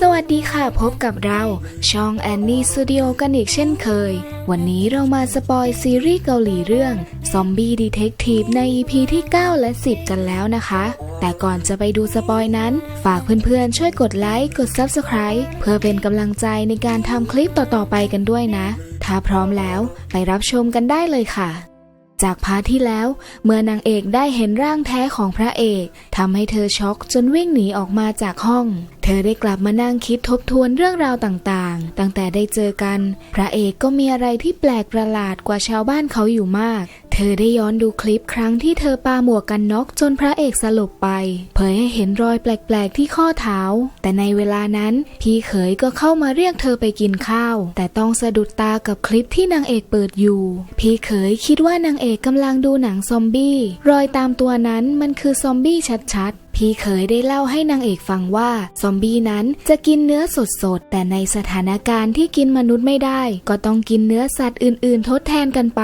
สวัสดีค่ะพบกับเรา ช่องแอนนี่สตูดิโอกันอีกเช่นเคย วันนี้เรามาสปอยซีรีส์เกาหลีเรื่อง Zombie Detective ใน EP ที่ 9 และ 10 กันแล้วนะคะ แต่ก่อนจะไปดูสปอยนั้น ฝากเพื่อนๆ ช่วยกดไลค์ กด Subscribe เพื่อเป็นกำลังใจในการทำคลิปต่อๆไปกันด้วยนะ ถ้าพร้อมแล้วไปรับชมกันได้เลยค่ะ จากพาร์ทที่แล้ว เมื่อนางเอกได้เห็นร่างแท้ของพระเอกทำให้เธอช็อกจนวิ่งหนีออกมาจากห้อง เธอได้กลับมานั่งคิดทบทวนเรื่องราวต่างๆ ตั้งแต่ได้เจอกัน พระเอกก็มีอะไรที่แปลกประหลาดกว่าชาวบ้านเขาอยู่มาก เธอได้ย้อนดูคลิปครั้งที่เธอปาหมวกกันน็อกจนพระเอกสลบไป เผยให้เห็นรอยแปลกๆที่ข้อเท้า แต่ในเวลานั้น พี่เขยก็เข้ามาเรียกเธอไปกินข้าว แต่ต้องสะดุดตากับคลิปที่นางเอกเปิดอยู่ พี่เขยคิดว่านางเอกกำลังดูหนังซอมบี้ รอยตามตัวนั้นมันคือซอมบี้ชัดๆ พี่เขยได้เล่าให้นางเอกฟังว่า ซอมบี้นั้นจะกินเนื้อสดๆ แต่ในสถานการณ์ที่กินมนุษย์ไม่ได้ ก็ต้องกินเนื้อสัตว์อื่นๆ ทดแทนกันไป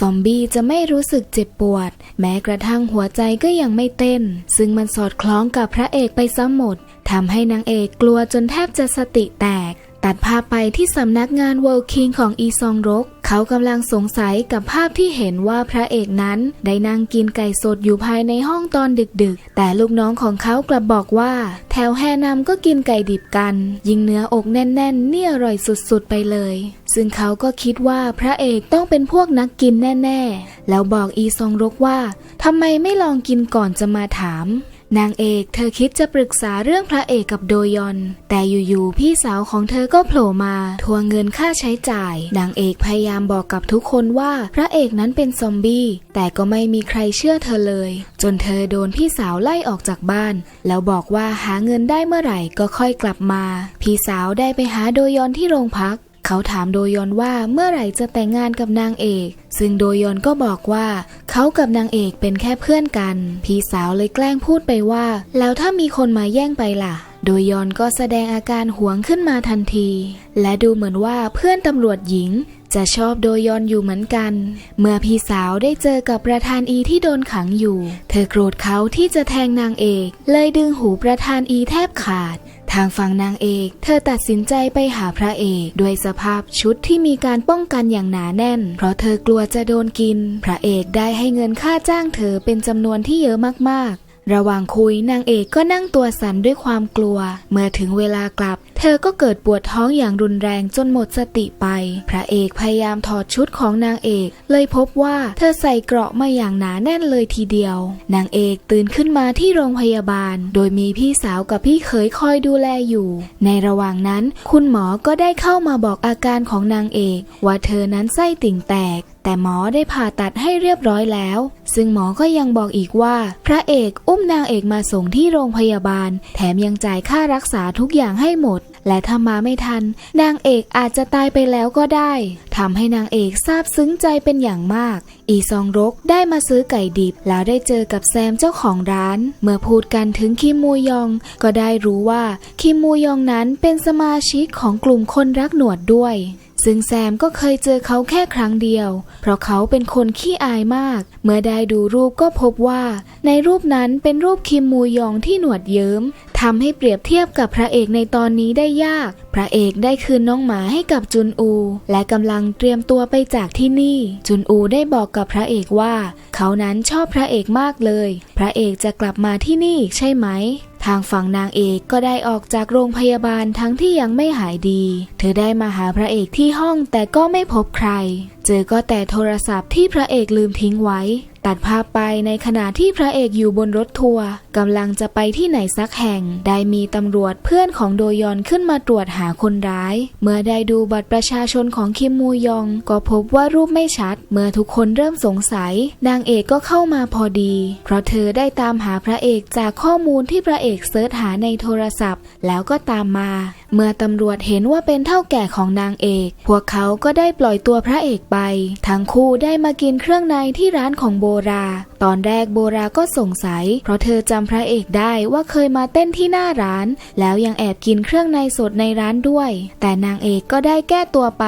ซอมบี้จะไม่รู้สึกเจ็บปวด แม้กระทั่งหัวใจก็ยังไม่เต้น ซึ่งมันสอดคล้องกับพระเอกไปซะหมดทำให้นางเอกกลัวจนแทบจะสติแตก ตัดภาพไปที่สำนักงาน World King ของอีซองรก เขากำลังสงสัยกับภาพที่เห็นว่าพระเอกนั้น ได้นั่งกินไก่สดอยู่ภายในห้องตอนดึกๆ แต่ลูกน้องของเขากลับบอกว่า แถวแฮนำก็กินไก่ดิบกัน ยิงเนื้ออกแน่นๆ เนี่ยอร่อยสุดๆไปเลย ซึ่งเขาก็คิดว่าพระเอกต้องเป็นพวกนักกินแน่ๆ แล้วบอกอีซองรกว่าทำไมไม่ลองกินก่อนจะมาถาม นางเอกเธอคิดจะปรึกษาเรื่องพระเอกกับโดยอน แต่อยู่ๆพี่สาวของเธอก็โผล่มาทวงเงินค่าใช้จ่าย นางเอกพยายามบอกกับทุกคนว่าพระเอกนั้นเป็นซอมบี้ แต่ก็ไม่มีใครเชื่อเธอเลย จนเธอโดนพี่สาวไล่ออกจากบ้าน แล้วบอกว่าหาเงินได้เมื่อไหร่ก็ค่อยกลับมา พี่สาวได้ไปหาโดยอนที่โรงพัก เขาถามโดยอนว่าเมื่อไหร่จะแต่งงานกับนางเอก ซึ่งโดยอนก็บอกว่าเขากับนางเอกเป็นแค่เพื่อนกัน พี่สาวเลยแกล้งพูดไปว่า แล้วถ้ามีคนมาแย่งไปล่ะ โดยยอนก็แสดงอาการหวงขึ้นมาทันที และดูเหมือนว่าเพื่อนตำรวจหญิงจะชอบโดยอนอยู่เหมือนกัน เมื่อพี่สาวได้เจอกับประธานอีที่โดนขังอยู่ เธอโกรธเขาที่จะแทงนางเอก เลยดึงหูประธานอีแทบขาด ทางฝั่งนางเอก เธอตัดสินใจไปหาพระเอกด้วยสภาพชุดที่มีการป้องกันอย่างหนาแน่น เพราะเธอกลัวจะโดนกิน พระเอกได้ให้เงินค่าจ้างเธอเป็นจำนวนที่เยอะมากๆ ระหว่างคุยนางเอกก็นั่งตัวสั่นด้วยความกลัว เมื่อถึงเวลากลับ เธอก็เกิดปวดท้องอย่างรุนแรงจนหมดสติไป พระเอกพยายามถอดชุดของนางเอก เลยพบว่าเธอใส่เกราะมาอย่างหนาแน่นเลยทีเดียว นางเอกตื่นขึ้นมาที่โรงพยาบาล โดยมีพี่สาวกับพี่เขยคอยดูแลอยู่ ในระหว่างนั้น คุณหมอก็ได้เข้ามาบอกอาการของนางเอก ว่าเธอนั้นไส้ติ่งแตก แต่หมอได้ผ่าตัดให้เรียบร้อยแล้ว ซึ่งหมอก็ยังบอกอีกว่า พระเอกอุ้มนางเอกมาส่งที่โรงพยาบาล แถมยังจ่ายค่ารักษาทุกอย่างให้หมด และถ้ามาไม่ทัน นางเอกอาจจะตายไปแล้วก็ได้ทำให้นางเอกซาบซึ้งใจเป็นอย่างมาก อีซองรกได้มาซื้อไก่ดิบ แล้วได้เจอกับแซมเจ้าของร้าน เมื่อพูดกันถึงคิมมูยอง ก็ได้รู้ว่าคิมมูยองนั้นเป็นสมาชิกของกลุ่มคนรักหนวดด้วย ซึ่งแซมก็เคยเจอเขาแค่ครั้งเดียว เพราะเขาเป็นคนขี้อายมาก เมื่อได้ดูรูปก็พบว่า ในรูปนั้นเป็นรูปคิมมูยองที่หนวดเยิ้มทำให้เปรียบเทียบกับพระเอกในตอนนี้ได้ยาก พระเอกได้คืนน้องหมาให้กับจุนอู และกำลังเตรียมตัวไปจากที่นี่ จุนอูได้บอกกับพระเอกว่า เขานั้นชอบพระเอกมากเลย พระเอกจะกลับมาที่นี่ใช่ไหม ทางฝั่งนางเอกก็ได้ออกจากโรงพยาบาลทั้งที่ยังไม่หายดี เธอได้มาหาพระเอกที่ห้องแต่ก็ไม่พบใคร เจอก็แต่โทรศัพท์ที่พระเอกลืมทิ้งไว้ ตัดภาพไปในขณะที่พระเอกอยู่บนรถทัวร์กำลังจะไปที่ไหนสักแห่ง ได้มีตำรวจเพื่อนของโดยอนขึ้นมาตรวจหาคนร้าย เมื่อได้ดูบัตรประชาชนของคิมมูยอง ก็พบว่ารูปไม่ชัด เมื่อทุกคนเริ่มสงสัย นางเอกก็เข้ามาพอดี เพราะเธอได้ตามหาพระเอกจากข้อมูลที่พระเอกเสิร์ชหาในโทรศัพท์ แล้วก็ตามมา เมื่อตำรวจเห็นว่าเป็นเท่าแก่ของนางเอก พวกเขาก็ได้ปล่อยตัวพระเอกไปทั้งคู่ได้มากินเครื่องในที่ร้านของโบรา ตอนแรกโบราก็สงสัย เพราะเธอจำพระเอกได้ว่าเคยมาเต้นที่หน้าร้าน แล้วยังแอบกินเครื่องในสดในร้านด้วย แต่นางเอกก็ได้แก้ตัวไป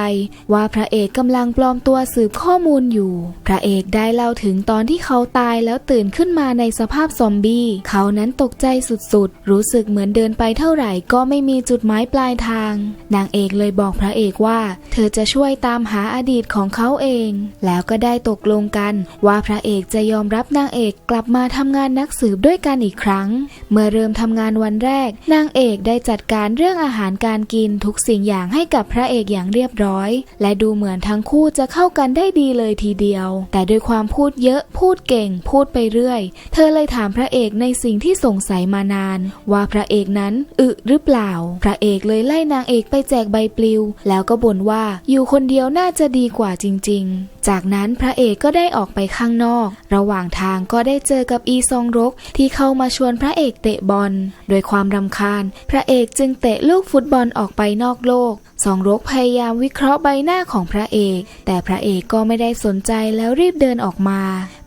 ว่าพระเอกกำลังปลอมตัวสืบข้อมูลอยู่ พระเอกได้เล่าถึงตอนที่เขาตายแล้วตื่นขึ้นมาในสภาพซอมบี้เขานั้นตกใจสุดๆ รู้สึกเหมือนเดินไปเท่าไหร่ก็ไม่มีจุดหมายปลายทาง นางเอกเลยบอกพระเอกว่า เธอจะช่วยตามหาอดีตของเขาเอง แล้วก็ได้ตกลงกัน ว่าพระเอกจะยอมรับนางเอกกลับมาทำงานนักสืบด้วยกันอีกครั้ง เมื่อเริ่มทำงานวันแรก นางเอกได้จัดการเรื่องอาหารการกินทุกสิ่งอย่างให้กับพระเอกอย่างเรียบร้อย และดูเหมือนทั้งคู่จะเข้ากันได้ดีเลยทีเดียว แต่ด้วยความพูดเยอะพูดเก่ง พูดไปเรื่อย เธอเลยถามพระเอกในสิ่งที่สงสัยมานาน ว่าพระเอกนั้นอึหรือเปล่า พระเอกเลยไล่นางเอกไปแจกใบปลิว แล้วก็บ่นว่าอยู่คนเดียวน่าจะดีกว่าจริง ๆ จากนั้นพระเอกก็ได้ออกไปข้างนอก ระหว่างทางก็ได้เจอกับอีซองรกที่เข้ามาชวนพระเอกเตะบอล โดยความรำคาญ พระเอกจึงเตะลูกฟุตบอลออกไปนอกโลกสองรกพยายามวิเคราะห์ใบหน้าของพระเอก แต่พระเอกก็ไม่ได้สนใจแล้วรีบเดินออกมา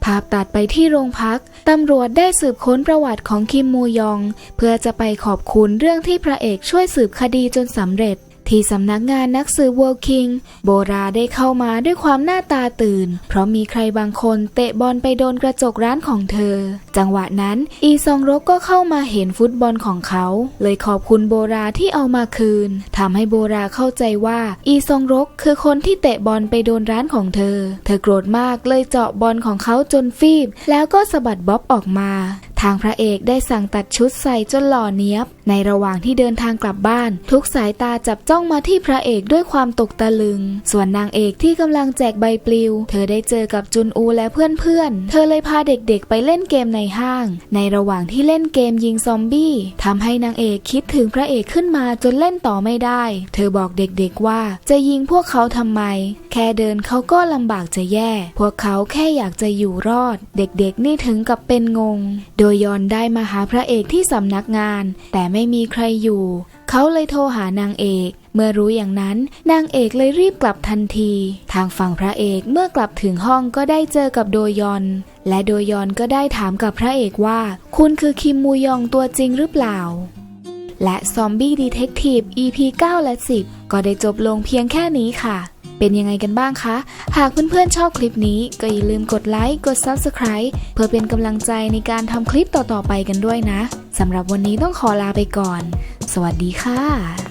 ภาพตัดไปที่โรงพัก ตำรวจได้สืบค้นประวัติของคิมมูยอง เพื่อจะไปขอบคุณเรื่องที่พระเอกช่วยสืบคดีจนสำเร็จ ที่สำนักงานนักสืบเวิลด์คิงโบราได้เข้ามาด้วยความหน้าตาตื่น เพราะมีใครบางคนเตะบอลไปโดนกระจกร้านของเธอ จังหวะนั้นอีซองรกก็เข้ามาเห็นฟุตบอลของเขา เลยขอบคุณโบราที่เอามาคืนทำให้โบราเข้าใจว่าอีซองรกคือคนที่เตะบอลไปโดนร้านของเธอ เธอโกรธมากเลยเจาะบอลของเขาจนฟีบ แล้วก็สะบัดบ๊อบออกมา ทางพระเอกได้สั่งตัดชุดใส่จนหล่อเนี้ยบ ในระหว่างที่เดินทางกลับบ้าน ทุกสายตาจับจ้องมาที่พระเอกด้วยความตกตะลึง ส่วนนางเอกที่กำลังแจกใบปลิว เธอได้เจอกับจุนอูและเพื่อนๆ เธอเลยพาเด็กๆไปเล่นเกมในห้าง ในระหว่างที่เล่นเกมยิงซอมบี้ทำให้นางเอกคิดถึงพระเอกขึ้นมาจนเล่นต่อไม่ได้ เธอบอกเด็กๆว่าจะยิงพวกเขาทำไมแค่เดินเขาก็ลำบากจะแย่ พวกเขาแค่อยากจะอยู่รอด เด็กๆนี่ถึงกับเป็นงง โดยยอนได้มาหาพระเอกที่สำนักงาน แต่ไม่มีใครอยู่ เขาเลยโทรหานางเอกเมื่อรู้อย่างนั้นนางเอกเลยรีบกลับทันที ทางฝั่งพระเอกเมื่อกลับถึงห้องก็ได้เจอกับโดยอน และโดยอนก็ได้ถามกับพระเอกว่า คุณคือคิมมูยองตัวจริงหรือเปล่า และซอมบี้ดีเทคทีฟ EP 9 และ 10 ก็ได้จบลงเพียงแค่นี้ค่ะ เป็นยังไงกันบ้างคะ หากเพื่อนๆชอบคลิปนี้ก็อย่าลืมกดไลค์ กด Subscribe เพื่อเป็นกำลังใจในการทำคลิปต่อๆไปกันด้วยนะสำหรับวันนี้ต้องขอลาไปก่อน สวัสดีค่ะ